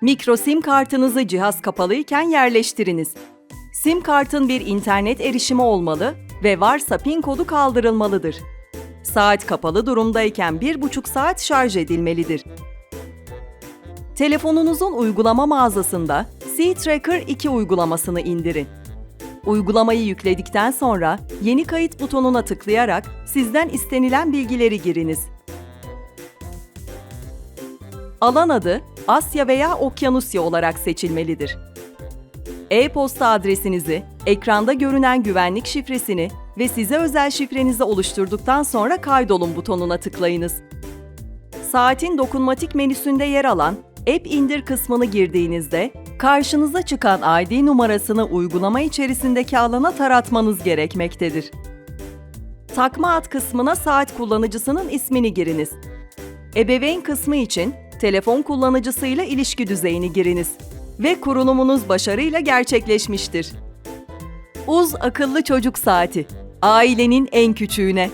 Mikro sim kartınızı cihaz kapalıyken yerleştiriniz. Sim kartın bir internet erişimi olmalı ve varsa pin kodu kaldırılmalıdır. Saat kapalı durumdayken 1,5 saat şarj edilmelidir. Telefonunuzun uygulama mağazasında C-Tracker 2 uygulamasını indirin. Uygulamayı yükledikten sonra yeni kayıt butonuna tıklayarak sizden istenilen bilgileri giriniz. Alan adı Asya veya Okyanusya olarak seçilmelidir. E-posta adresinizi, ekranda görünen güvenlik şifresini ve size özel şifrenizi oluşturduktan sonra kaydolun butonuna tıklayınız. Saatin dokunmatik menüsünde yer alan App indir kısmını girdiğinizde karşınıza çıkan ID numarasını uygulama içerisindeki alana taratmanız gerekmektedir. Takma ad kısmına saat kullanıcısının ismini giriniz. Ebeveyn kısmı için telefon kullanıcısıyla ilişki düzeyini giriniz ve kurulumunuz başarıyla gerçekleşmiştir. Uz akıllı çocuk saati. Ailenin en küçüğüne.